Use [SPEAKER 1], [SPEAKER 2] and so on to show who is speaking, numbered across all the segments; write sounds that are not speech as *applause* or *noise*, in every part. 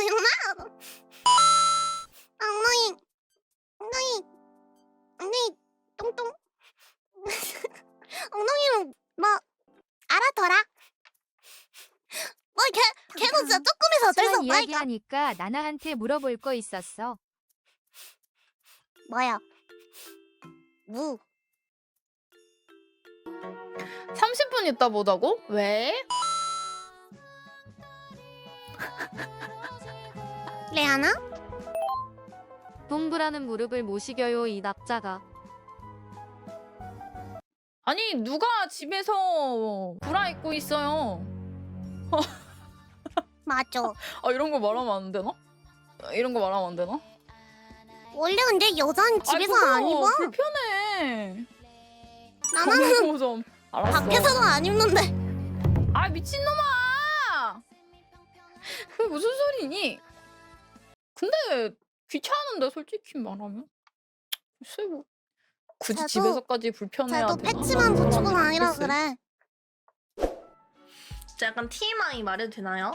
[SPEAKER 1] 일어나. 엉덩이, 엉덩이, 엉덩이 똥똥. 엉덩이는 뭐 알아둬라. 뭐 걔, 걔도 진짜 조금해서 어쩔 수 없다니까.
[SPEAKER 2] 이야기하니까 나나한테 물어볼 거 있었어.
[SPEAKER 1] 뭐야? 무.
[SPEAKER 3] 30분 있다 보자고? 왜?
[SPEAKER 1] 레아나?
[SPEAKER 2] 동그라는 무릎을 모시겨요 이 납자가.
[SPEAKER 3] 아니 누가 집에서 브라 입고 있어요? *laughs*
[SPEAKER 1] 맞아.
[SPEAKER 3] 아 이런 거 말하면 안 되나? 이런 거 말하면 안 되나?
[SPEAKER 1] 원래 근데 여자는 집에서
[SPEAKER 3] 아이,
[SPEAKER 1] 안
[SPEAKER 3] 그거
[SPEAKER 1] 입어.
[SPEAKER 3] 불편해.
[SPEAKER 1] 나는
[SPEAKER 3] 그거 좀 알았어.
[SPEAKER 1] 밖에서도 안 입는데.
[SPEAKER 3] 아 미친놈아! 그게 무슨 소리니? 근데 귀찮은데 솔직히 말하면 글쎄 뭐 굳이
[SPEAKER 1] 저도-
[SPEAKER 3] 집에서까지 불편해야
[SPEAKER 1] 쟤도
[SPEAKER 3] 되나?
[SPEAKER 1] 패치만
[SPEAKER 3] 나는
[SPEAKER 1] 붙이고
[SPEAKER 3] 그건
[SPEAKER 1] 다니라
[SPEAKER 3] 모르겠어요.
[SPEAKER 1] 그래.
[SPEAKER 4] 진짜 약간 TMI 말해도 되나요?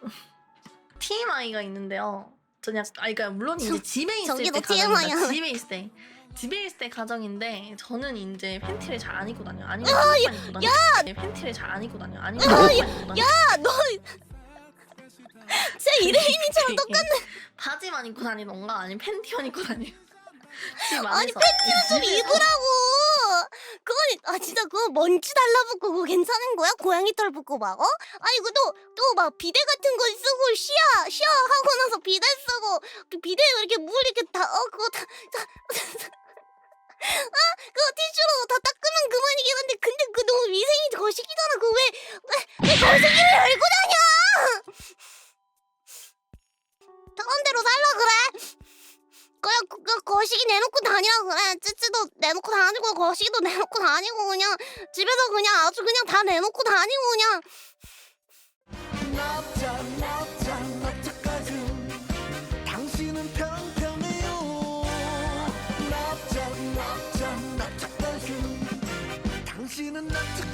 [SPEAKER 4] *laughs* TMI가 있는데요. 전 약간 아니 그러니까 물론 이제
[SPEAKER 1] 저-
[SPEAKER 4] 집에 있을 때
[SPEAKER 1] TMI. 하네.
[SPEAKER 4] 집에 있을 때 집에 있을 때 가정인데 저는 이제 팬티를 잘 안 입고 다녀요. *laughs* 아니면
[SPEAKER 1] 야,
[SPEAKER 4] 바지만 입고 다녀요. 네, 팬티를 잘 안 입고 다녀요. 아니면 입고 다녀요.
[SPEAKER 1] 야, 너 진짜 이레인이처럼 *laughs* 똑같네.
[SPEAKER 4] 바지만 입고 다니던가 아니면 팬티만 입고. 집 *laughs* 안에서
[SPEAKER 1] 아니, 팬티는 좀 입으라고. 그건 아 진짜 그거 먼지 달라붙고 그거 괜찮은 거야? 고양이 털 붙고 막 어? 아니 그또 또 막 비데 같은 거 쓰고 시야 시야 하고 나서 비데 쓰고 비- 비데 이렇게 물 이렇게 다 어 그거 다, 다 아, 그거 티슈로 다 닦으면 그만이긴 한데 근데 그 너무 위생이 거시기잖아 그거 왜왜 왜 거시기를 작은 대로 살라 그래. 그냥 그, 그 거시기 내놓고 다니라 그래. 찌찌도 내놓고 다니고 거시기도 내놓고 다니고 그냥 집에서 그냥 아주 그냥 다 내놓고 다니고 그냥. 납작 납작 납작가슴 당신은 평평해요 납작 납작 납작가슴 당신은 납작